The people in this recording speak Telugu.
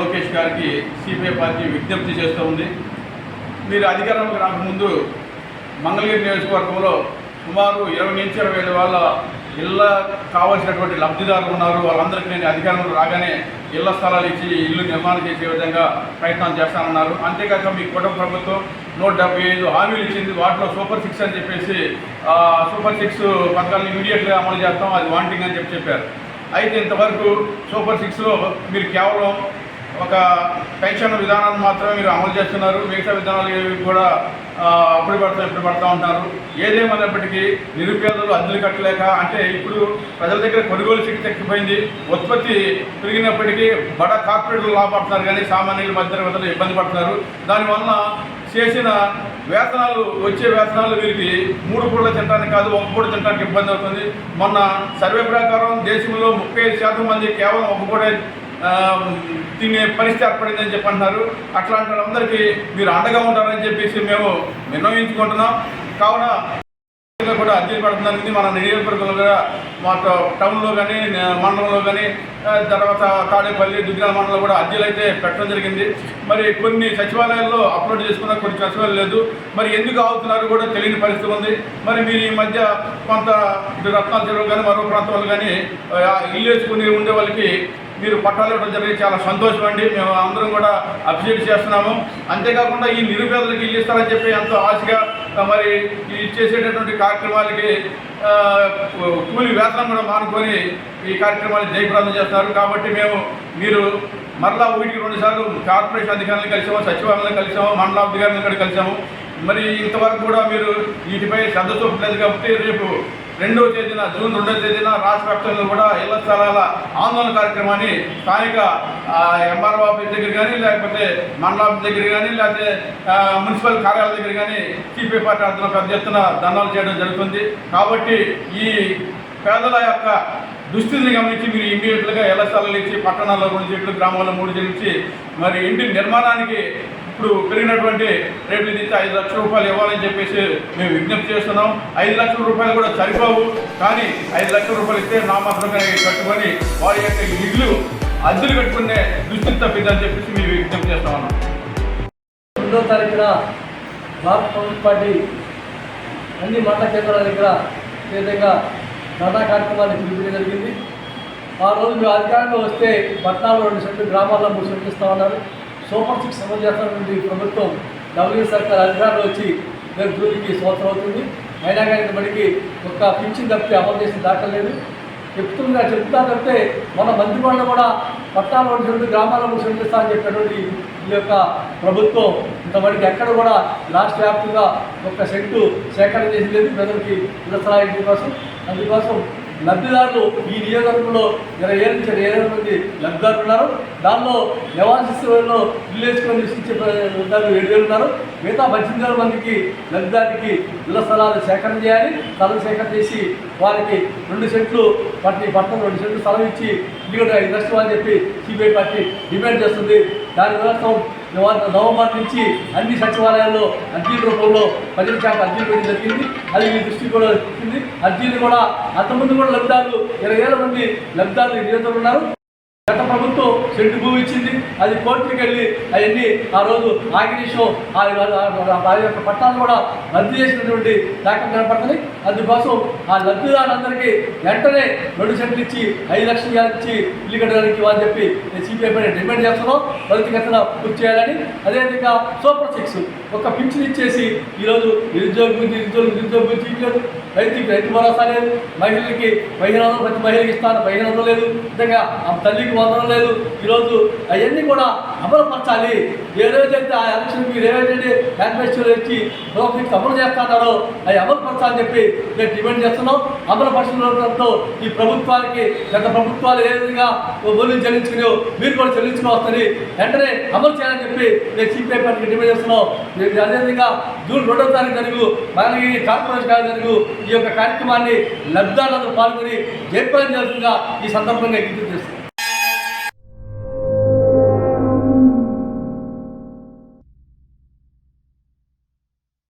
లోకేష్ గారికి సిపిఐ పార్టీ విజ్ఞప్తి చేస్తూ ఉంది. మీరు అధికారంలోకి రాకముందు మంగళగిరి నియోజకవర్గంలో సుమారు ఇరవై నుంచి ఇరవై ఐదు వాళ్ళ ఇళ్ళ కావాల్సినటువంటి లబ్ధిదారులు ఉన్నారు. వాళ్ళందరికీ నేను అధికారంలో రాగానే ఇళ్ళ స్థలాలు ఇచ్చి ఇల్లు నిర్మాణం చేసే విధంగా ప్రయత్నం చేస్తానన్నారు. అంతేకాక మీ కుటుంబ ప్రభుత్వం నూట డెబ్బై ఐదు హామీలు ఇచ్చింది. వాటిలో సూపర్ సిక్స్ అని చెప్పేసి సూపర్ సిక్స్ పథకాలను ఇమీడియట్గా అమలు చేస్తాం. అది వాంటింగ్ అని చెప్పి చెప్పారు. అయితే ఇంతవరకు సూపర్ సిక్స్లో మీరు కేవలం ఒక పెన్షన్ విధానాన్ని మాత్రమే మీరు అమలు చేస్తున్నారు. మిగతా విధానాలు ఏవి కూడా అప్పుడు పడతా ఇప్పుడు పడతా ఉంటారు. ఏదేమైనప్పటికీ నిరుపేదలు అద్దెలు కట్టలేక అంటే ఇప్పుడు ప్రజల దగ్గర కొనుగోలు శక్తి తగ్గిపోయింది. ఉత్పత్తి పెరిగినప్పటికీ బడ కార్పొరేట్లు లాభపడుతున్నారు కానీ సామాన్యుల మధ్య ఇబ్బంది పడుతున్నారు. దానివల్ల చేసిన వేతనాలు వచ్చే వేతనాలు వీరికి మూడు పూటలు తినడానికి కాదు ఒక పూట తినడానికి ఇబ్బంది అవుతుంది. మొన్న సర్వే ప్రకారం దేశంలో ముప్పై ఐదు శాతం మంది కేవలం ఒక పూట తినే పరిస్థితి ఏర్పడిందని చెప్పి అంటున్నారు. అట్లాంటి వాళ్ళందరికీ మీరు అండగా ఉంటారని చెప్పేసి మేము వినియోగించుకుంటున్నాం కావున కూడా అర్జీలు పెడుతున్నారండి మన నియోజకవర్గంలో కూడా మా టౌన్లో కానీ మండలంలో కానీ తర్వాత తాడేపల్లి దుగ్గిరాల మండలంలో కూడా అర్జీలు అయితే పెట్టడం జరిగింది. మరి కొన్ని సచివాలయాల్లో అప్లోడ్ చేసుకున్న కొన్ని సచివాలయాలు లేదు. మరి ఎందుకు ఆగుతున్నారు కూడా తెలియని పరిస్థితి ఉంది. మరి మీరు ఈ మధ్య కొంత ఇటు రత్నాల చెరువు కానీ మరో ప్రాంతాలు కానీ ఇల్లు వేసుకుని ఉండే వాళ్ళకి మీరు పట్టాలు ఇవ్వడం జరిగింది. చాలా సంతోషం అండి. మేము అందరం కూడా అప్రిషియేట్ చేస్తున్నాము. అంతేకాకుండా ఈ నిరుపేదలకు ఇల్లు ఇస్తారని చెప్పి ఎంతో ఆశగా మరి ఈ చేసేటటువంటి కార్యక్రమాలకి కూలి వేతనం కూడా మానుకొని ఈ కార్యక్రమాన్ని జయప్రదం చేస్తున్నారు. కాబట్టి మేము మీరు మరలా ఒకటికి రెండుసార్లు కార్పొరేషన్ అధికారులను కలిసాము సచివాలయాలను కలిసాము మండలాధికారులను కూడా కలిసాము. మరి ఇంతవరకు కూడా మీరు వీటిపై శ్రద్ధ చూపలేదు కాబట్టి రేపు రెండవ తేదీన జూన్ రెండవ తేదీన రాష్ట్ర వ్యాప్తంగా కూడా ఇళ్ళ స్థలాల ఆందోళన కార్యక్రమాన్ని స్థానిక ఎంఆర్ఓ ఆఫీస్ దగ్గర కానీ లేకపోతే మండల ఆఫీస్ దగ్గర కానీ లేకపోతే మున్సిపల్ కార్యాలయం దగ్గర కానీ సిపిఐ పార్టీ ఆధ్వర్యంలో పెద్ద ఎత్తున దండాలు చేయడం జరుగుతుంది. కాబట్టి ఈ పేదల యొక్క దుస్థితిని గమనించి మీరు ఇమీడియట్లుగా ఇళ్ళ స్థలాలు ఇచ్చి పట్టణాల్లో రెండు చెట్లు గ్రామాల్లో మూడు చెట్లు ఇచ్చి మరి ఇంటి నిర్మాణానికి ఇప్పుడు పెరిగినటువంటి రేట్లు ఇచ్చి ఐదు లక్షల రూపాయలు ఇవ్వాలని చెప్పేసి మేము విజ్ఞప్తి చేస్తున్నాం. ఐదు లక్షల రూపాయలు కూడా సరిపోవు. కానీ ఐదు లక్షల రూపాయలు ఇస్తే నామాత్రంగా కట్టుకొని వారి యొక్క ఇల్లు అద్దెలు కట్టుకునే దుస్థితి తప్పిందని చెప్పేసి మేము విజ్ఞప్తి చేస్తా ఉన్నాం. రెండో తారీఖున భారత కమ్యూనిస్ట్ పార్టీ అన్ని మండల కేంద్రాల దగ్గర ఈ విధంగా ధర్నా కార్యక్రమాన్ని పిలిపించడం జరిగింది. ఆ రోజు అధికారంలో వస్తే పట్టణాల్లో రెండు సెంట్లు గ్రామాల్లో మూడు సెంట్లు ఇస్తా ఉన్నారు. సూపర్ సిక్స్ అమలు చేస్తున్నటువంటి ప్రభుత్వం డబ్ల్యూ సర్కార్ అధికారంలో వచ్చి రేపు జూన్కి సంవత్సరం అవుతుంది. అయినా కానీ మనకి ఒక్క పింఛన్ తప్పితే అమలు చేసిన దాఖలు లేదు. చెప్తుందా చెప్తా తప్పితే మన మంత్రిమండలి కూడా పట్టాలు ఉంటుంది గ్రామాల్లో గ్రామాల అని చెప్పినటువంటి ఈ యొక్క ప్రభుత్వం ఇంతవరకు ఎక్కడ కూడా రాష్ట్ర వ్యాప్తంగా ఒక్క సెంటు సేకరణ చేసి లేదు. ప్రజలకి విలసరాయించడం కోసం? అందుకోసం లబ్ధిదారులు ఈ నియోజకవర్గంలో ఇరవై ఏళ్ళ నుంచి ఇరవై ఏళ్ళ మంది లబ్ధిదారులు ఉన్నారు. దానిలో నివాసిస్తుల్లో ఇల్లు వేసుకొని నివసించే లబ్ధిదారులు ఏడు వేలు ఉన్నారు. మిగతా పద్దెనిమిది వేల మందికి లబ్ధిదారికి ఇళ్ళ స్థలాలు సేకరణ చేయాలి. స్థలం సేకరణ చేసి వారికి రెండు సెంట్లు పట్టి పట్టణం రెండు సెంట్లు స్థలం ఇచ్చి ఇల్లు కూడా అని చెప్పి సిబిఐ పార్టీ డిమాండ్ చేస్తుంది. దాని కోసం నవంబర్ నుంచి అన్ని సచివాలయాల్లో అర్జీల రూపంలో ప్రజల శాఖ అర్జీలు వేయడం జరిగింది. అది మీ దృష్టికి కూడా వచ్చింది. అర్జీలు కూడా అంతకుముందు కూడా లబ్ధాలు ఇరవై వేల మంది లబ్ధాలు నియోజకవర్గంలో ఉన్నారు. గత ప్రభుత్వం సెంటు భూమి ఇచ్చింది అది కోర్టుకి వెళ్ళి అవన్నీ ఆ రోజు ఆగినీషం ఆ యొక్క పట్టాలు కూడా రద్దు చేసినటువంటి దాఖలు కనపడుతుంది. అందుకోసం ఆ లబ్ధిదారులందరికీ వెంటనే రెండు సెంట్లు ఇచ్చి ఐదు లక్షలు ఇచ్చి ఇల్లు కట్టడానికి అని చెప్పి నేను సిపిఐ పైన డిమాండ్ చేస్తున్నాం. త్వరితగతిన పూర్తి చేయాలని. అదేవిధంగా సూపర్ సిక్స్ ఒక పింఛన్ ఇచ్చేసి ఈరోజు నిరుద్యోగ గురించి నిరుద్యోగ నిరుద్యోగ గురించి ఇవ్వలేదు రైతుకి రైతు భరోసా లేదు. మహిళలకి పదిహేను ప్రతి మహిళకి ఇస్తాను. పదిహేను లేదు. విధంగా ఆ తల్లికి వందనం లేదు. ఈరోజు అవన్నీ కూడా అమలుపరచాలి. ఏదైతే ఆ ఎలక్షన్ మీరు ఏదైతే మేనిఫెస్టోలో ఇచ్చి లోపలికి అమలు చేస్తున్నారో అవి అమలుపరచాలని చెప్పి మేము డిమాండ్ చేస్తున్నాం. అమలుపరచడంతో ఈ ప్రభుత్వానికి గత ప్రభుత్వాలు ఏ విధంగా మూల్యం చెల్లించుకుని మీరు కూడా చెల్లించుకోవచ్చని వెంటనే అమలు చేయాలని చెప్పి నేను సిపిఐ పార్టీకి డిమాండ్ చేస్తున్నాం. ఇది అదేవిధంగా జూన్ రెండో తారీఖు జరుగు మనకి కార్పొరేషన్ జరుగు ఈ యొక్క కార్యక్రమాన్ని లబ్ధాలను పాల్గొని జయప్రదం చేస్తుందిగా ఈ సందర్భంగా విజ్ఞప్తి చేస్తుంది